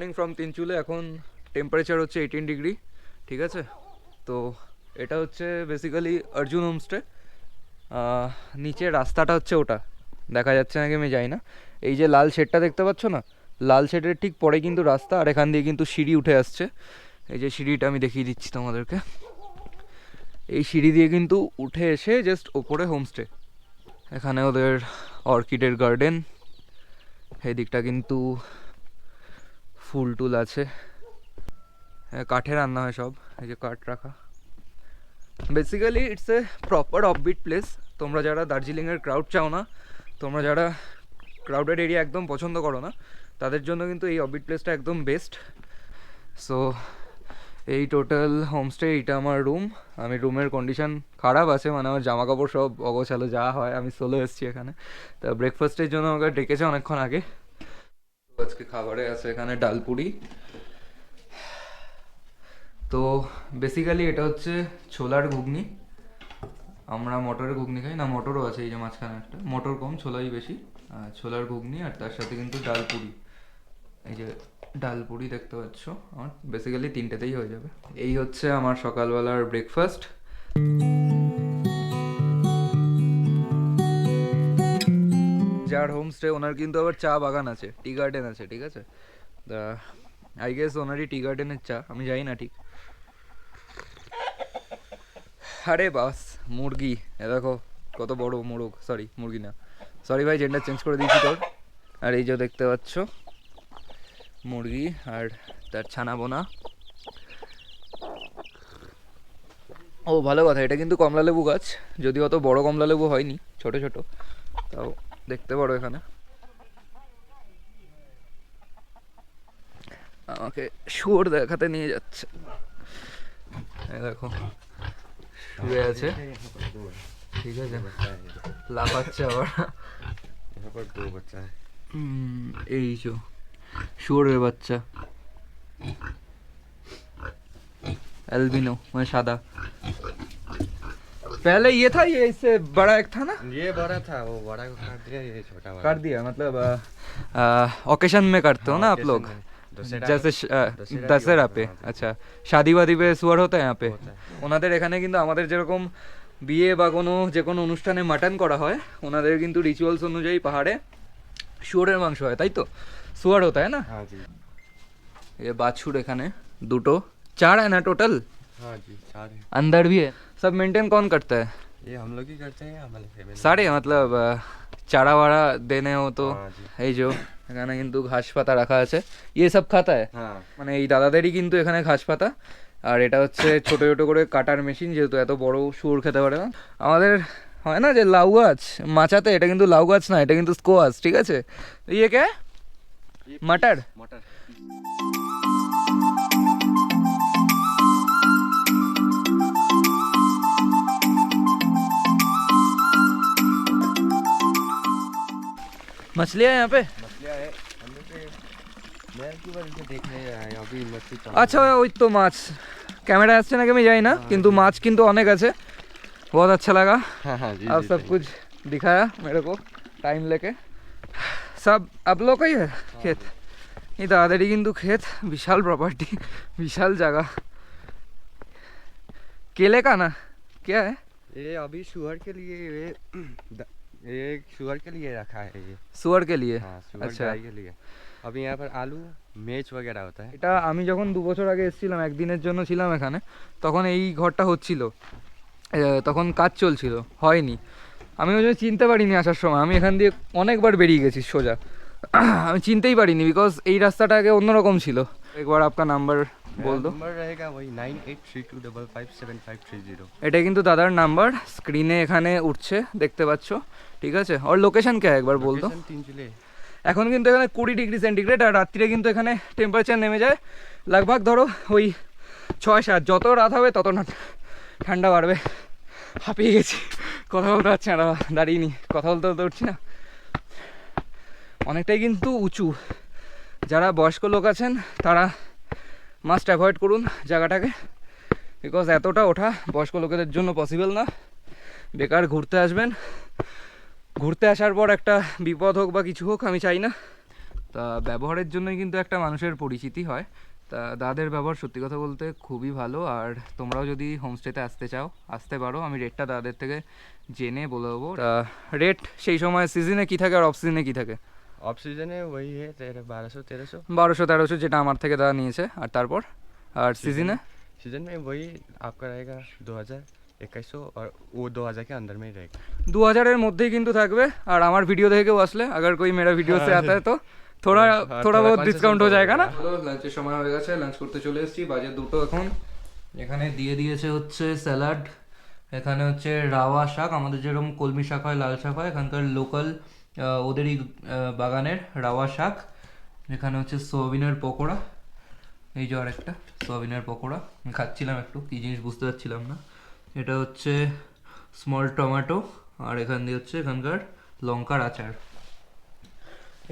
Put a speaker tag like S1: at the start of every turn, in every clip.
S1: Morning from Tinchuley এখন temperature হচ্ছে eighteen degree ঠিক আছে? তো এটা হচ্ছে বেসিক্যালি অর্জুন হোমস্টে নিচে রাস্তাটা হচ্ছে ওটা, দেখা যাচ্ছে নাকি আমি যাই না। এই যে লাল শেডটা দেখতে পাচ্ছ না? লাল শেডের ঠিক পরে কিন্তু রাস্তা, আর এখান দিয়ে কিন্তু সিঁড়ি উঠে আসছে। এই যে সিঁড়িটা আমি দেখিয়ে দিচ্ছি তোমাদেরকে। এই সিঁড়ি দিয়ে কিন্তু উঠে এসে জাস্ট ওপরে হোমস্টে এখানে ওদের অর্কিডের গার্ডেন এই দিকটা কিন্তু ফুল টুল আছে। হ্যাঁ, কাঠে রান্না হয় সব। এই যে কাঠ রাখা। Basically it's a proper offbeat place তোমরা যারা দার্জিলিংয়ের ক্রাউড চাও না তোমরা যারা ক্রাউডেড এরিয়া একদম পছন্দ করো না তাদের জন্য কিন্তু এই অফবিট প্লেসটা একদম বেস্ট সো এই টোটাল হোমস্টে এইটা আমার রুম আমি রুমের কন্ডিশন খারাপ আছে মানে আমার জামা কাপড় সব অগোছালো যা হয় আমি সোলো এসেছি এখানে। তা ব্রেকফাস্টের জন্য আমাকে ডেকেছে অনেকক্ষণ আগে। আজকে খাবারে আছে এখানে ডালপুরি তো বেসিক্যালি এটা হচ্ছে ছোলার ঘুগনি। আমরা মটরের ঘুগনি খাই। না, মটরও আছে, এই যে মাঝখানে একটা। মটর কম, ছোলাই বেশি। ছোলার ঘুগনি আর তার সাথে কিন্তু ডাল পুরি। এই যে ডাল পুরি দেখতে পাচ্ছ আমার। বেসিক্যালি তিনটেতেই হয়ে যাবে। এই হচ্ছে আমার সকালবেলার ব্রেকফাস্ট যার হোমস্টে ওনার কিন্তু আবার চা বাগান আছে টি গার্ডেন আছে, ঠিক আছে? তা আই গেস ওনারই টি গার্ডেনের চা, আমি জানি না ঠিক। আরে বাস, মুরগি, এ দেখো, কত বড় মোরগ সরি মুরগি না। সরি ভাই জেন্ডার চেঞ্জ করে দিয়েছি তোর। আর এই যে দেখতে পাচ্ছ, মুরগি আর তার ছানা বোনা। ও, ভালো কথা, এটা কিন্তু কমলা লেবু গাছ যদি অত বড় কমলা লেবু হয়নি, ছোট ছোট, তাও। দেখতে পারো এখানে। আমাকে শুয়োর দেখাতে নিয়ে যাচ্ছে। দেখো, শুয়ে আছে। ঠিক আছে। লাফাচ্ছে আবার। এই চো শুয়োরের বাচ্চা। অ্যালবিনো মানে সাদা। पहले ये था ये इससे बड़ा एक था ना
S2: ये बड़ा था वो बड़ा को काट दिया ये छोटा वाला
S1: कर दिया मतलब ओकेशन में करते हो
S2: हाँ,
S1: ना आप लोग
S2: occasion में। दशहरा
S1: जैसे श- अ,
S2: दशहरा
S1: दशहरा
S2: की
S1: पे
S2: होता है,
S1: अच्छा शादी वादी पे सुअर होता है यहाँ पे
S2: होता है।
S1: ওনাদের এখানে কিন্তু আমাদের যেরকম বিয়ে বা কোনো যে কোনো অনুষ্ঠানে মাটন করা হয় ওনাদের কিন্তু রিচুয়ালস অনুযায়ী পাহাড়ে শুয়োরের মাংস হয় তাই তো শুয়ার হতা है ना
S2: हाँ जी
S1: ये बाछुर এখানে দুটো চার है ना टोटल
S2: हाँ जी चार है
S1: अंदर भी है सब मेंटेन कौन करता है
S2: ये हम लोग ही करते हैं हमारे फैमिली
S1: सारे मतलब अ, চারা वारा देने हो तो
S2: हाँ जी
S1: এই যে এখানে কিন্তু ঘাস পাতা রাখা আছে ইয়ে সব খাতা है
S2: हाँ
S1: মানে এই দাদাদেরই কিন্তু এখানে ঘাস পাতা আর এটা হচ্ছে ছোট ছোট করে কাটার মেশিন যেহেতু এত বড় শুয়োর খেতে পারে না আমাদের হয় না যে লাউ গাছ মাচাতে এটা কিন্তু লাউ গাছ না এটা কিন্তু স্কোয়াশ ঠিক আছে ইয়ে কে মাটার
S2: मटर अभी मछली कम
S1: আচ্ছা ওই তো মাছ ক্যামেরা আসছে নাকি আমি জানি না কিন্তু মাছ কিন্তু অনেক আছে बहुत अच्छा लगा
S2: हाँ हाँ जी
S1: आप
S2: जी,
S1: सब
S2: thank
S1: कुछ दिखाया मेरे को टाइम लेके सब आप लोग का ही है खेत এই দাদাদেরই কিন্তু ক্ষেত বিশাল প্রপার্টি বিশাল জায়গা केले का ना क्या है
S2: you। ये अभी शुगर के लिए ये द- ये शुगर के लिए रखा है ये
S1: सुअर के लिए
S2: हाँ शुगर
S1: अच्छा
S2: गाय के लिए अभी यहाँ पर आलू मेज वगैरह होता है
S1: এটা আমি যখন দু বছর আগে এসেছিলাম একদিনের জন্য ছিলাম এখানে তখন এই ঘরটা হচ্ছিল এ, তখন কাজ চলছিল হয়নি আমি ওই জন্য চিনতে পারিনি আসার সময় আমি এখান দিয়ে অনেকবার বেরিয়ে গেছি সোজা আমি চিনতেই পারিনি বিকজ এই রাস্তাটা আগে অন্যরকম ছিল একবার আপনার নাম্বার বল দো
S2: नंबर रहेगा वही nine eight three two double five seven five three zero
S1: এটা কিন্তু দাদার নাম্বার স্ক্রিনে এখানে উঠছে দেখতে পাচ্ছ ঠিক আছে? আর লোকেশন কে একবার
S2: বলতো?
S1: এখন কিন্তু এখানে কুড়ি ডিগ্রি সেন্টিগ্রেড আর রাত্রিরে কিন্তু এখানে টেম্পারেচার নেমে যায়। লাগভাগ ধরো ওই ছয় সাত যত রাত হবে তত না ঠান্ডা বাড়বে। হাঁপিয়ে গেছি। কথা বলতে পারছি না দাঁড়িয়ে নি কথা বলতে বলতে উঠছি না। অনেকটাই কিন্তু উঁচু। যারা বয়স্ক লোক আছেন তারা মাস্ট অ্যাভয়েড করুন জায়গাটাকে। বিকজ এতটা ওঠা বয়স্ক লোকেদের জন্য পসিবল না। বেকার ঘুরতে আসবেন। ঘুরতে আসার পর একটা বিপদ হোক বা কিছু হোক আমি চাই না তা ব্যবহারের জন্যই কিন্তু একটা মানুষের পরিচিতি হয় তা দাদের ব্যবহার সত্যি কথা বলতে খুবই ভালো আর তোমরাও যদি হোমস্টেতে আসতে চাও আসতে পারো আমি রেটটা দাদের থেকে জেনে বলে দেবো তা রেট সেই সময় সিজনে কী থাকে আর অফ সিজনে কী থাকে
S2: ऑफ सीजन है वही है तेरह बारह सौ तेरह सौ
S1: বারোশো তেরোশো যেটা আমার থেকে দাদা নিয়েছে আর তারপর আর সিজনে
S2: सीजन में वही आपका रहेगा दो हज़ार इक्कीस सौ और वो दो हज़ार के अंदर में ही रहेगा
S1: দু হাজারের মধ্যেই কিন্তু থাকবে আর আমার ভিডিও দেখে কেউ আসলে अगर कोई मेरा वीडियो से आता है तो थोड़ा
S2: हाँ,
S1: थोड़ा
S2: थोड़ा
S1: बहुत
S2: concession
S1: ডিসকাউন্ট
S2: তো
S1: हो जाएगा
S2: হবে।
S1: না লাঞ্চের সময় হয়ে গেছে লাঞ্চ করতে চলে এসেছি বাজে দুটো এখন এখানে দিয়ে দিয়েছে হচ্ছে স্যালাড এখানে হচ্ছে রাওয়া শাক আমাদের যেরকম কলমি শাক হয় লাল শাক হয় এখানকার লোকাল ওদেরই আহ, বাগানের রাওয়া শাক এখানে হচ্ছে সোয়াবিনের পকোড়া এই যে আরেকটা সোয়াবিনের পকোড়া আমি খাচ্ছিলাম একটু কী জিনিস বুঝতে পারছিলাম না এটা হচ্ছে স্মল টমেটো আর এখান দিয়ে হচ্ছে এখানকার লঙ্কার আচার।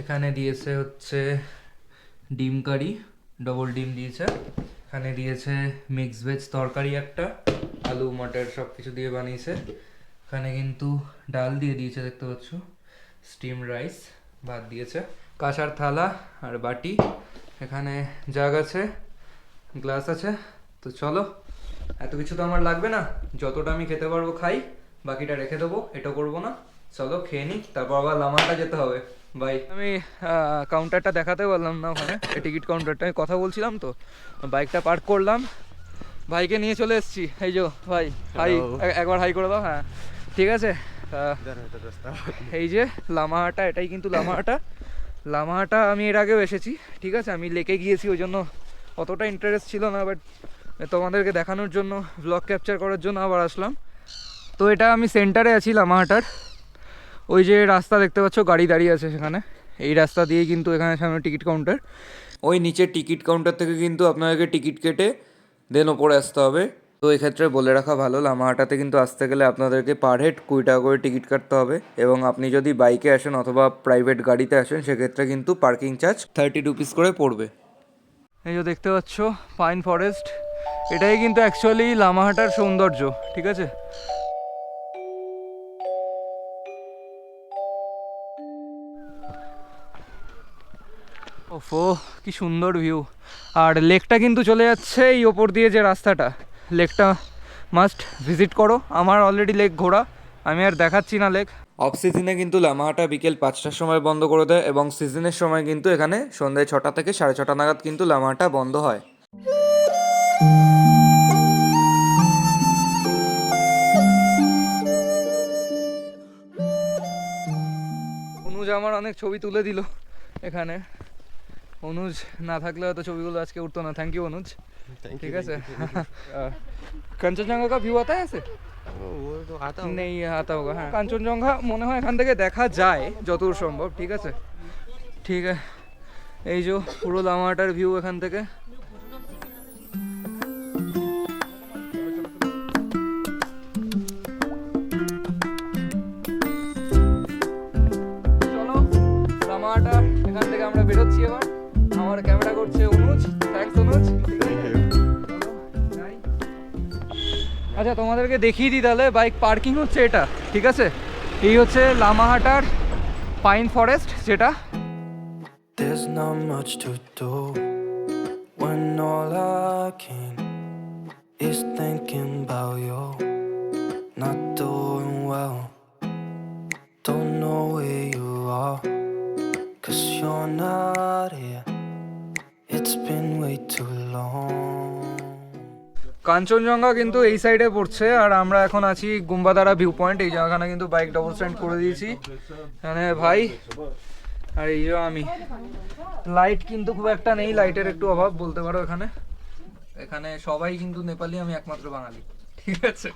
S1: এখানে দিয়েছে হচ্ছে ডিম কারি ডবল ডিম দিয়েছে। এখানে দিয়েছে মিক্স ভেজ তরকারি একটা, আলু, মটর সব কিছু দিয়ে বানিয়েছে। এখানে কিন্তু ডাল দিয়ে দিয়েছে, দেখতে পাচ্ছ? স্টিম রাইস ভাত দিয়েছে। কাঁসার থালা আর বাটি। এখানে জাগ আছে, গ্লাস আছে। তো চলো এত কিছু তো আমার লাগবে না। যতটা আমি খেতে পারব খাই বাকিটা রেখে দেবো এটা করব না। চলো খেয়ে নিই তারপর আবার লামাটা যেতে হবে। ভাই আমি কাউন্টারটা দেখাতে পারলাম না ওখানে। টিকিট কাউন্টারটা আমি কথা বলছিলাম তো। বাইকটা পার্ক করলাম। ভাইকে নিয়ে চলে এসেছি। এই যো ভাই হাই একবার হাই করে দাও হ্যাঁ। ঠিক আছে? এই যে লামাহাটা এটাই কিন্তু লামাহাটা। লামাহাটা আমি এর আগেও এসেছি। ঠিক আছে? আমি লেকে গিয়েছি ওই জন্য অতটা ইন্টারেস্ট ছিল না বাট তোমাদেরকে দেখানোর জন্য ব্লগ ক্যাপচার করার জন্য আবার আসলাম। তো এটা আমি সেন্টারে আছি লামাহাটার ওই যে রাস্তা দেখতে পাচ্ছ, গাড়ি দাঁড়িয়ে আছে সেখানে। এই রাস্তা দিয়েই কিন্তু এখানে সামনে টিকিট কাউন্টার ওই নিচে টিকিট কাউন্টার থেকে কিন্তু আপনাদেরকে টিকিট কেটে দেন ওপরে আসতে হবে। তো এক্ষেত্রে বলে রাখা ভালো, লামাহাটাতে কিন্তু আসতে গেলে আপনাদেরকে পার হেড কুড়ি টাকা করে টিকিট কাটতে হবে। এবং আপনি যদি বাইকে আসেন অথবা প্রাইভেট গাড়িতে আসেন, সেক্ষেত্রে কিন্তু পার্কিং চার্জ থার্টি রুপিস করে পড়বে। এই যে দেখতে পাচ্ছ পাইন ফরেস্ট এটাই কিন্তু অ্যাকচুয়ালি লামাহাটার সৌন্দর্য, ঠিক আছে? ওফো, কি সুন্দর ভিউ আর লেকটা কিন্তু চলে যাচ্ছে এই ওপর দিয়ে যে রাস্তাটা। লেকটা মাস্ট ভিজিট করো, আমার অলরেডি লেক ঘোরা, আমি আর দেখাচ্ছি না লেক অফ সিজনে কিন্তু লামাহাটা বিকেল পাঁচটার সময় বন্ধ করে দেয় এবং সিজনের সময় কিন্তু এখানে সন্ধ্যে ছটা থেকে সাড়ে ছটা নাগাদ কিন্তু লামাহাটা বন্ধ হয়। আমার অনেক ছবি তুলে দিল এখানে। অনুজ না থাকলে হয়তো ছবিগুলো আজকে উঠতো না।
S2: Thank you
S1: Anuj. ঠিক আছে?
S2: কাঞ্চনজঙ্ঘা কা ভিউ আতায় আছে
S1: নেই আতা হোক হ্যাঁ। কাঞ্চনজঙ্ঘা মনে হয় এখান থেকে দেখা যায় যতদূর সম্ভব। ঠিক আছে? ঠিক আছে এই যে পুরো লামাটার ভিউ এখান থেকে। লামাটা এখান থেকে আমরা বেরোচ্ছি এবার। আমার ক্যামেরা করছে অনুজ। থ্যাংকস অনুজ। আচ্ছা তোমাদেরকে দেখিয়ে দিই তাহলে বাইক পার্কিং হচ্ছে এটা ঠিক আছে? এই হচ্ছে লামাহাটার পাইন ফরেস্ট যেটা।
S3: There's not much to do when all I can is thinking about you. Not doing well, don't know where you are, you're not here. It's been way too long.
S1: Kanchenjunga কিন্তু এই সাইডে পড়ছে, আর আমরা এখন আছি গুম্বাদারা view point এই জায়গাখানে কিন্তু bike double stand করে দিয়েছি এখানে ভাই, আর এই যে আমি লাইট কিন্তু খুব একটা নেই লাইটের একটু অভাব, বলতে পারো এখানে এখানে সবাই কিন্তু নেপালি, আমি একমাত্র বাঙালি আছে?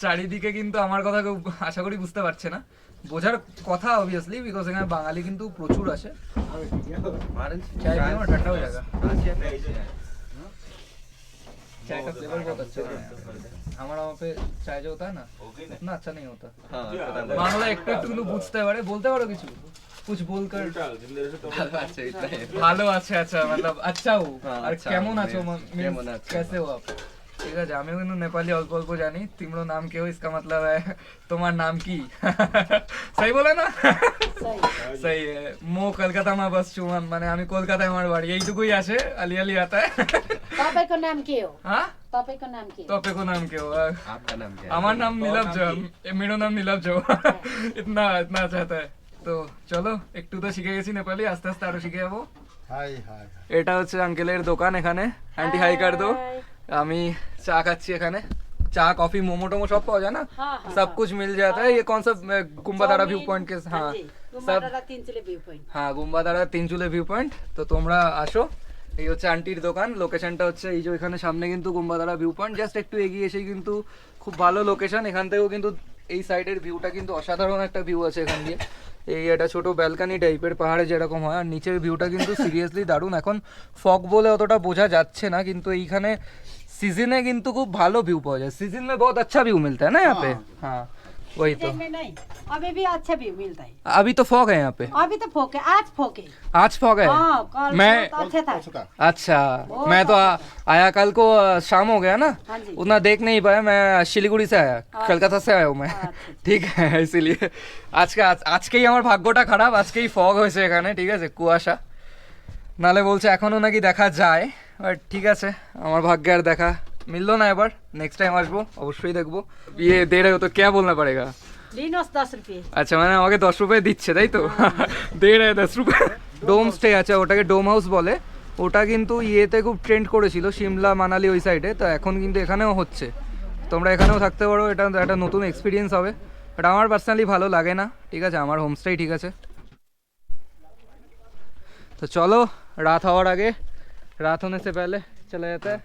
S1: চারিদিকে কিন্তু আমার কথা কেউ আশা করি বুঝতে পারছে না। বোঝার কথা অবভিয়াসলি বিকজ এখানে বাঙালি কিন্তু প্রচুর আছে। চাই আচ্ছা, বাংলা একটু একটু বুঝতে পারে। বলতে পারো কিছু? আচ্ছা, ভালো আছে আচ্ছা মানে হ্যাঁ,
S2: আচ্ছা
S1: আর কেমন আছো
S2: কেমন আছে?
S1: ঠিক আছে আমিও কিন্তু নেপালি অল্প অল্প জানি তিমড়ো নাম কেউ ইসকা মতলব হ্যায় তোমার নাম কি সহি বলে না সহি মো কলকাতা মা বাস চুমান মানে আমি কলকাতায় আমার বাড়ি এইটুকুই আসে আলি আলি আতা है
S4: तपाईँको नाम के हो
S1: हाँ
S4: तपाईँको नाम के हो
S1: तपाईँको नाम के हो
S2: आपका नाम क्या
S1: আমার নাম নীলাভ জো মেরো নাম নীলাভ জো ইতনা ইতনা আচ্ছা था তো চলো একটু তো শিখে গেছি নেপালি আস্তে আস্তে আরো শিখে যাবো
S5: হাই হাই
S1: এটা হচ্ছে আঙ্কেলের দোকান এখানে আন্টি হাই কার দো আমি চা খাচ্ছি এখানে চা কফি মোমো টোমো सब পাওয়া যায় না
S4: हाँ, हाँ,
S1: सब
S4: हाँ।
S1: कुछ मिल जाता है ये कौन सा गुम्बादारा व्यू
S4: चाउमिन,
S1: पॉइंट के हाँ
S4: हाँ जी,
S1: सब
S4: गुम्बाडाँडा तिनचुले भ्यू पोइन्ट
S1: হ্যাঁ গুম্বাদারা তিনচুলে ভিউ পয়েন্ট তো তোমরা আসো এই হচ্ছে আন্টির দোকান লোকেশনটা হচ্ছে এই যে এখানে সামনে কিন্তু গুম্বাদারা ভিউ পয়েন্ট জাস্ট একটু এগিয়ে এসেই কিন্তু খুব ভালো লোকেশন এখান থেকেও কিন্তু এই সাইডের ভিউটা কিন্তু অসাধারণ একটা ভিউ আছে এখান দিয়ে এই একটা ছোট ব্যালকানি টাইপের পাহাড়ে যেরকম হয় আর নিচের ভিউটা কিন্তু সিরিয়াসলি দারুণ এখন ফগ বলে অতটা বোঝা যাচ্ছে না কিন্তু এইখানে সিজনে কিন্তু খুব ভালো ভিউ পাওয়া যায় সিজন में बहुत अच्छा व्यू मिलता है ना यहाँ पे हाँ वही तो
S4: सीजन में नहीं अभी भी अच्छा व्यू मिलता है
S1: अभी तो फॉग है यहाँ पे
S4: अभी तो फोके आज फोके
S1: आज फॉग है
S4: हाँ कल
S1: मैं
S4: बहुत अच्छा था
S5: परसों का
S1: अच्छा
S4: बहुत
S1: मैं तो आ, आया कल को आ, शाम हो गया ना
S4: हाँ जी
S1: उतना देख नहीं पाया मैं शिलीगुड़ी से आया कलकत्ता से आया हूँ मैं
S4: আচ্ছা,
S1: ঠিক আছে ইসিলিয়ে আজকে আজ- আজকেই আমার ভাগ্যটা খারাপ আজকেই ফগ হয়েছে এখানে ঠিক আছে কুয়াশা নালে বলছে এখনো নাকি দেখা যায় বাট ঠিক আছে আমার ভাগ্যে আর দেখা মিললো না এবার নেক্সট টাইম আসবো অবশ্যই দেখবো ইয়ে দে রে তো কে বলনা পারেগা
S4: लिनुहोस् दस रुपियाँ
S1: আচ্ছা মানে আমাকে দশ রুপিয়ে দিচ্ছে তাই তো দেড় দশ রুপিয়ে ডোম স্টে আছে ওটাকে ডোম হাউস বলে ওটা কিন্তু ইয়েতে খুব ট্রেন্ড করেছিল সিমলা মানালি ওই সাইডে তো এখন কিন্তু এখানেও হচ্ছে তোমরা এখানেও থাকতে পারো এটা একটা নতুন এক্সপিরিয়েন্স হবে বাট আমার পার্সোনালি ভালো লাগে না ঠিক আছে আমার হোমস্টেই ঠিক আছে তো চলো রাত হওয়ার আগে রাত होने से पहले চলে যেতে হয়।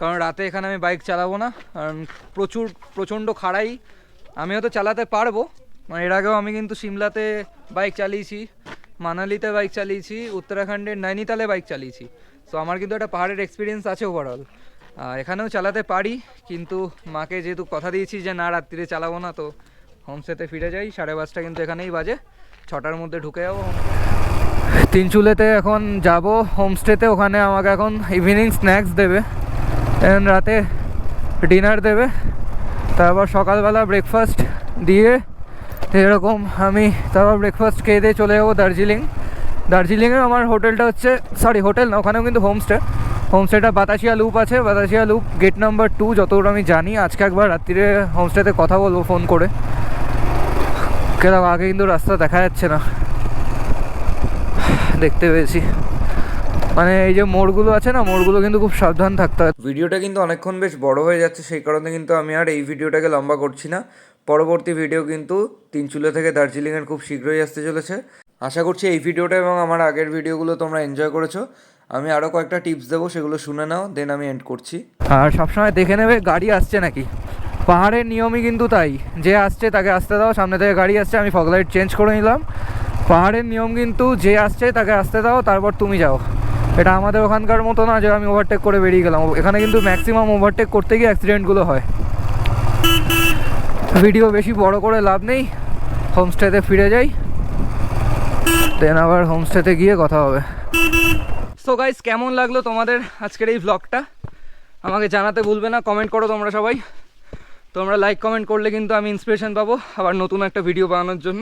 S1: কারণ রাতে এখানে আমি বাইক চালাবো না কারণ প্রচুর প্রচণ্ড খাড়াই আমি হয়তো চালাতে পারবো মানে এর আগেও আমি কিন্তু সিমলাতে বাইক চালিয়েছি মানালিতে বাইক চালিয়েছি উত্তরাখণ্ডের নৈনিতালে বাইক চালিয়েছি সো আমার কিন্তু একটা পাহাড়ের এক্সপিরিয়েন্স আছে ওভারঅল এখানেও চালাতে পারি কিন্তু মাকে যেহেতু কথা দিয়েছি যে না রাত্রিরে চালাবো না তো হোমস্টেতে ফিরে যাই সাড়ে পাঁচটা কিন্তু এখানেই বাজে ছটার মধ্যে ঢুকে যাবো তিনচুলেতে এখন যাব হোমস্টেতে ওখানে আমাকে এখন ইভিনিং স্ন্যাক্স দেবে। রাতে ডিনার দেবে। তারপর সকালবেলা ব্রেকফাস্ট দিয়ে এরকম আমি তারপর ব্রেকফাস্ট খেয়ে দিয়ে চলে যাব দার্জিলিং। দার্জিলিংয়ে আমার হোটেলটা হচ্ছে সরি হোটেল না, ওখানেও কিন্তু হোমস্টে হোমস্টেটা বাতাসিয়া লুপ আছে। Batasia loop gate number two যতদূর আমি জানি। আজকে একবার রাত্রিরে হোমস্টেতে কথা বলব ফোন করে। কেরকম আগে কিন্তু রাস্তা দেখা যাচ্ছে না। দেখতে পেয়েছি। মানে এই যে মোড়গুলো আছে না মোড়গুলো কিন্তু খুব সাবধান থাকতে হয়। ভিডিওটা কিন্তু অনেকক্ষণ বেশ বড় হয়ে যাচ্ছে সেই কারণে কিন্তু আমি আর এই ভিডিওটাকে লম্বা করছি না। পরবর্তী ভিডিও কিন্তু তিনচুলে থেকে দার্জিলিংয়ের খুব শীঘ্রই আসতে চলেছে। আশা করছি এই ভিডিওটা এবং আমার আগের ভিডিওগুলো তোমরা এনজয় করেছ। আমি আরও কয়েকটা টিপস দেবো সেগুলো শুনে নাও দেন আমি এন্ড করছি। আর সবসময় দেখে নেবে গাড়ি আসছে নাকি? পাহাড়ের নিয়মই কিন্তু তাই। যে আসছে তাকে আসতে দাও সামনে থেকে গাড়ি আসছে আমি ফগলাইট চেঞ্জ করে নিলাম। পাহাড়ের নিয়ম কিন্তু যে আসছে তাকে আসতে দাও, তারপর তুমি যাও। এটা আমাদের ওখানকার মতো না যে আমি ওভারটেক করে বেরিয়ে গেলাম। এখানে কিন্তু ম্যাক্সিমাম ওভারটেক করতে গিয়ে অ্যাক্সিডেন্টগুলো হয়। ভিডিও বেশি বড় করে লাভ নেই। হোমস্টেতে ফিরে যাই। দেন আবার হোমস্টেতে গিয়ে কথা হবে। সো গাইস কেমন লাগল তোমাদের আজকের এই ব্লগটা আমাকে জানাতে ভুলবে না কমেন্ট করো তোমরা সবাই। তোমরা লাইক কমেন্ট করলে কিন্তু আমি ইন্সপিরেশন পাবো আবার নতুন একটা ভিডিও বানানোর জন্য।